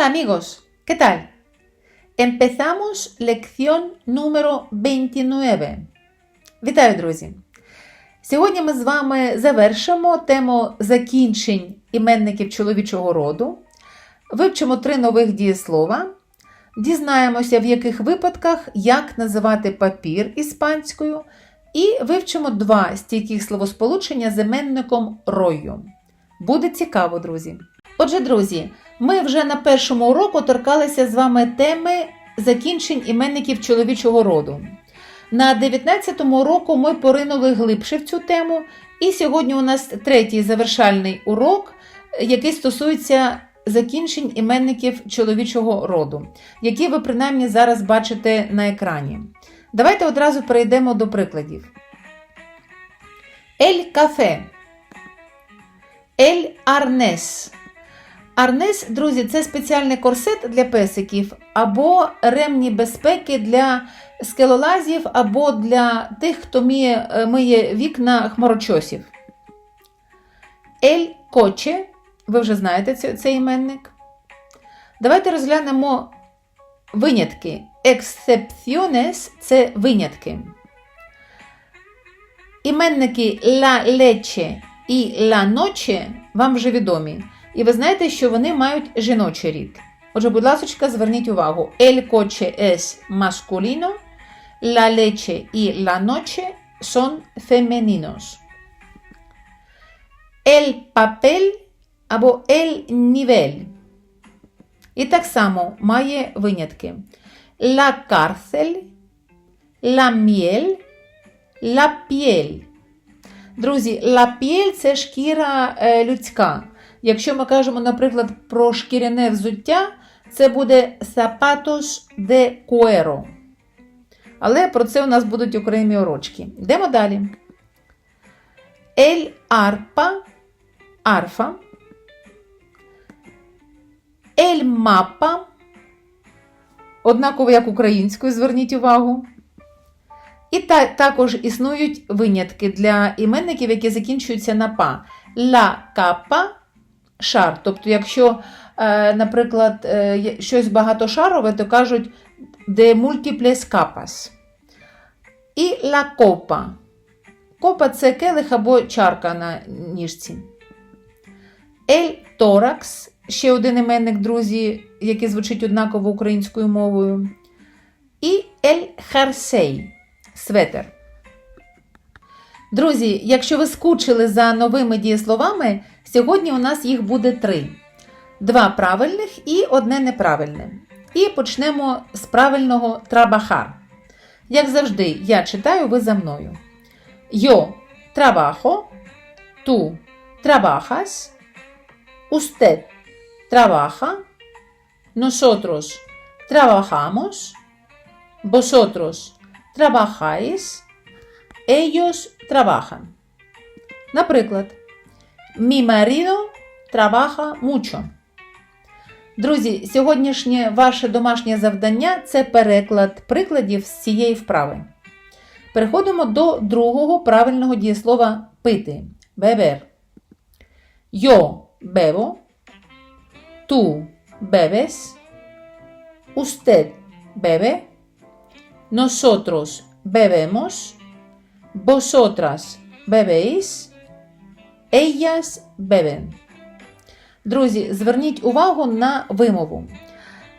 Hola amigos, ¿qué tal? Empezamos lección número 29. Вітаю, друзі! Сьогодні ми з вами завершимо тему закінчень іменників чоловічого роду, вивчимо три нових дієслова, дізнаємося, в яких випадках як називати папір іспанською, і вивчимо два стійких словосполучення з іменником рою. Буде цікаво, друзі! Отже, друзі, ми вже на першому уроку торкалися з вами теми закінчень іменників чоловічого роду. На 19-му уроку ми поринули глибше в цю тему, і сьогодні у нас третій завершальний урок, який стосується закінчень іменників чоловічого роду, які ви принаймні зараз бачите на екрані. Давайте одразу перейдемо до прикладів. Ель кафе. Ель арнес. Арнес, друзі, це спеціальний корсет для песиків, або ремні безпеки для скелолазів, або для тих, хто міє, е, миє вікна хмарочосів. Ель коче, ви вже знаєте цей, іменник. Давайте розглянемо винятки. Ексцепціонес це винятки. Іменники la leche і la noche вам вже відомі. І ви знаєте, що вони мають жіночий рід. Отже, будь ласка, зверніть увагу: El coche es masculino, la leche y la noche son femeninos. El papel або el nivel. І так само має винятки: La cárcel, la miel, la piel. Друзі, la piel – це шкіра е, людська. Якщо ми кажемо, наприклад, про шкіряне взуття, це буде zapatos de cuero. Але про це у нас будуть окремі урочки. Йдемо далі. El arpa, арфа. El mapa. Однаково як українською, зверніть увагу. І та, також існують винятки для іменників, які закінчуються на па. La capa шар. Тобто, якщо, е, наприклад, е, щось багатошарове, то кажуть de múltiples capas. І la copa. Копа це келих або чарка на ніжці. El tórax, ще один іменник, друзі, який звучить однаково українською мовою. І el jersey – светер. Друзі, якщо ви скучили за новими дієсловами, сьогодні у нас їх буде три: два правильних і одне неправильне. І почнемо з правильного трабахар. Як завжди, я читаю, ви за мною. Yo trabajo, tú trabajas, usted trabaja, nosotros trabajamos, vosotros trabajáis, ellos trabajan. Наприклад, mi marido trabaja mucho. Друзі, сьогоднішнє ваше домашнє завдання це переклад прикладів з цієї вправи. Переходимо до другого правильного дієслова пити. Beber. Yo bebo. Tú bebes. Usted bebe. Nosotros bebemos. Vosotras bebéis. Ellas beben. Друзі, зверніть увагу на вимову.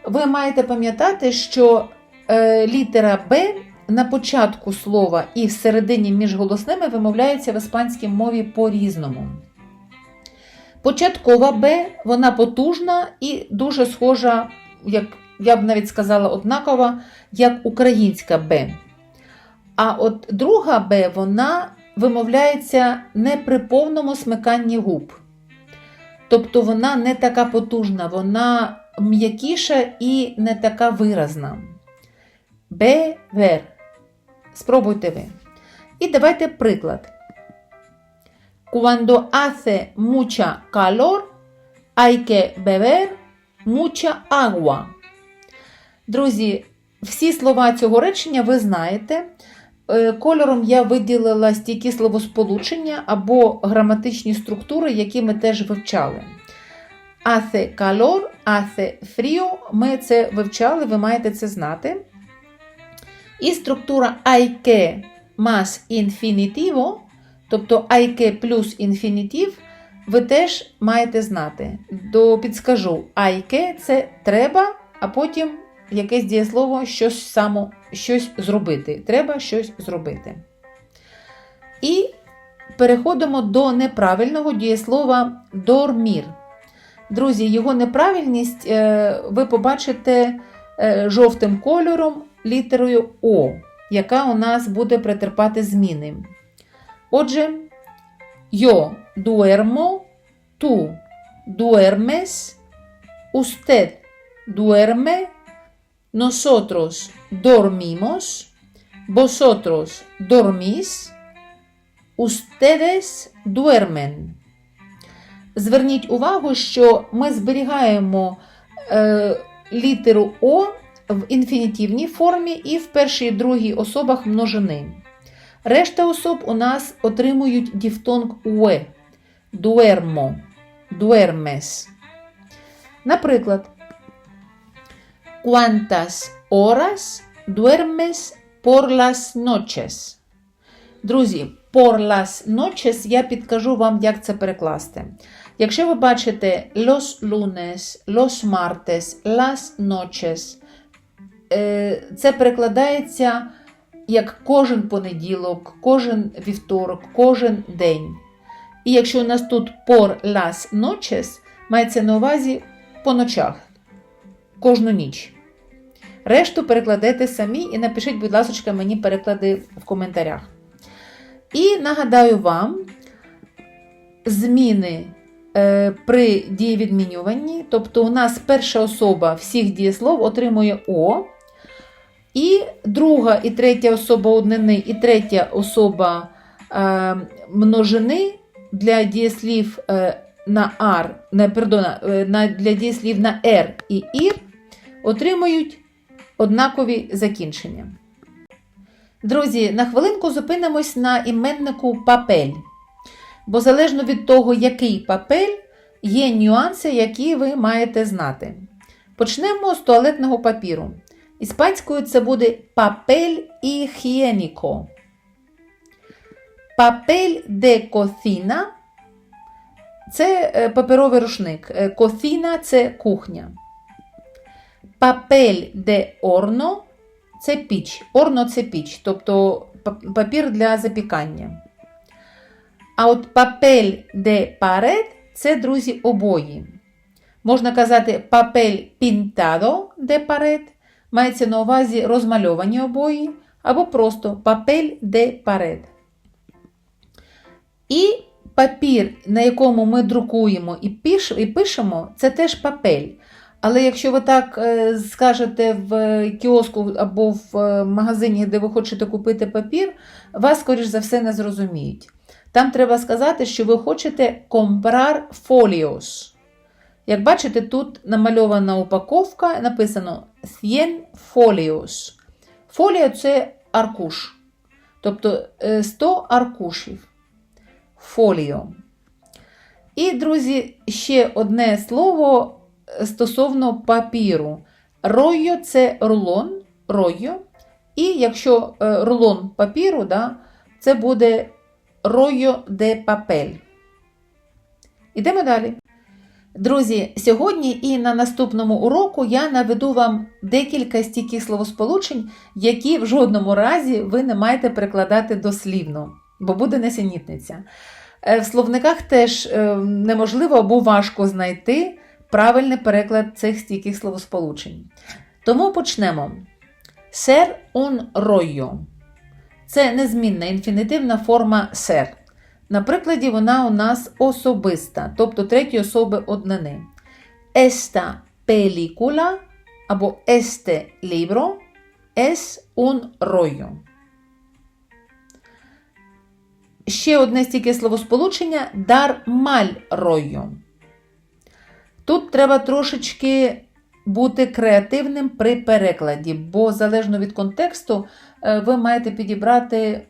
Ви маєте пам'ятати, що е, літера Б на початку слова і всередині між голосними вимовляється в іспанській мові по-різному. Початкова Б, вона потужна і дуже схожа, як я б навіть сказала, однакова, як українська Б. А от друга Б, вона вимовляється не при повному смиканні губ. Тобто вона не така потужна, вона м'якіша і не така виразна. Бевер. Спробуйте ви. І давайте приклад. Cuando hace mucha calor, hay que beber mucha agua. Друзі, всі слова цього речення ви знаєте. Е, Кольором я виділила стійкі словосполучення або граматичні структури, які ми теж вивчали. Hace calor, hace frío. Ми це вивчали, ви маєте це знати. І структура que más infinitivo, тобто que плюс інфінітив, ви теж маєте знати. До підскажу, que – це треба, а потім якесь дієслово щось само, щось зробити. Треба щось зробити. І переходимо до неправильного дієслова dormir. Друзі, його неправильність е, ви побачите е, жовтим кольором літерою О, яка у нас буде претерпати зміни. Отже, yo duermo, tú duermes, usted duerme, nosotros dormimos, vosotros dormís, ustedes duermen. Зверніть увагу, що ми зберігаємо е, літеру О в інфінітивній формі і в першій і другій особах множини. Решта особ у нас отримують діфтонг уе. Дуермо, дуермес. Наприклад, ¿Cuántas horas duermes por las noches? Друзі, por las noches я підкажу вам, як це перекласти. Якщо ви бачите los lunes, los martes, las noches, е, це перекладається як кожен понеділок, кожен вівторок, кожен день. І якщо у нас тут por las noches, мається на увазі по ночах, кожну ніч. Решту перекладете самі і напишіть, будь ласка, мені переклади в коментарях. І нагадаю вам зміни е, при дієвідмінюванні. Тобто, у нас перша особа всіх дієслов отримує О. І друга і третя особа однини, і третя особа е, множини для дієслів е, на ар, не, пардона, е, на, для дієслів на «р» і «ір отримують однакові закінчення. Друзі, на хвилинку зупинимось на іменнику папель. Бо залежно від того, який папель, є нюанси, які ви маєте знати. Почнемо з туалетного папіру. Іспанською це буде папель higiénico. Папель де кофіна це е, паперовий рушник. Е, Кофіна це кухня. Папель де орно це піч. Орно це піч, тобто папір для запікання. А от папель де парет це, друзі, обої. Можна казати папель пінтадо де парет, мається на увазі розмальовані обої, або просто папель де парет. І папір, на якому ми друкуємо і пишемо, це теж папель. Але якщо ви так е, скажете в кіоску або в е, магазині, де ви хочете купити папір, вас, скоріш за все, не зрозуміють. Там треба сказати, що ви хочете comprar folios. Як бачите, тут намальована упаковка, написано 100 folios. Фолія це аркуш. Тобто 100 е, аркушів. Фоліо. І, друзі, ще одне слово стосовно папіру. Ройо це рулон, ройо. І якщо е, рулон папіру, да, це буде ройо де папель. Ідемо далі. Друзі, сьогодні і на наступному уроку я наведу вам декілька стійких словосполучень, які в жодному разі ви не маєте перекладати дослівно, бо буде несенітниця. Е, в словниках теж е, неможливо або важко знайти правильний переклад цих стійких словосполучень. Тому почнемо. Ser un rollo. Це незмінна інфінітивна форма ser. На прикладі вона у нас особиста, тобто третьої особи однини. Esta película або este libro es un rollo. Ще одне стільки словосполучення dar mal rollo. Тут треба трошечки бути креативним при перекладі, бо залежно від контексту, е, ви маєте підібрати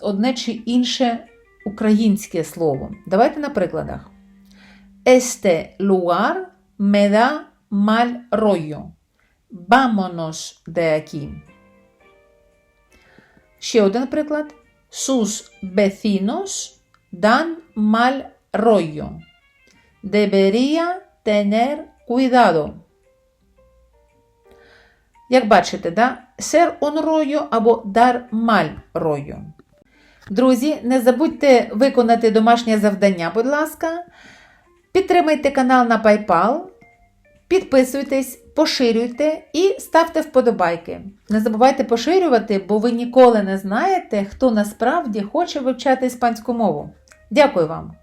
одне чи інше українське слово. Давайте на прикладах. Este lugar me da mal rollo. Vámonos de aquí. Ще один приклад. Sus vecinos dan mal rollo. Debería tener cuidado. Як бачите, да? ser un rollo або dar mal rollo. Друзі, не забудьте виконати домашнє завдання, будь ласка. Підтримайте канал на PayPal, підписуйтесь, поширюйте і ставте вподобайки. Не забувайте поширювати, бо ви ніколи не знаєте, хто насправді хоче вивчати іспанську мову. Дякую вам!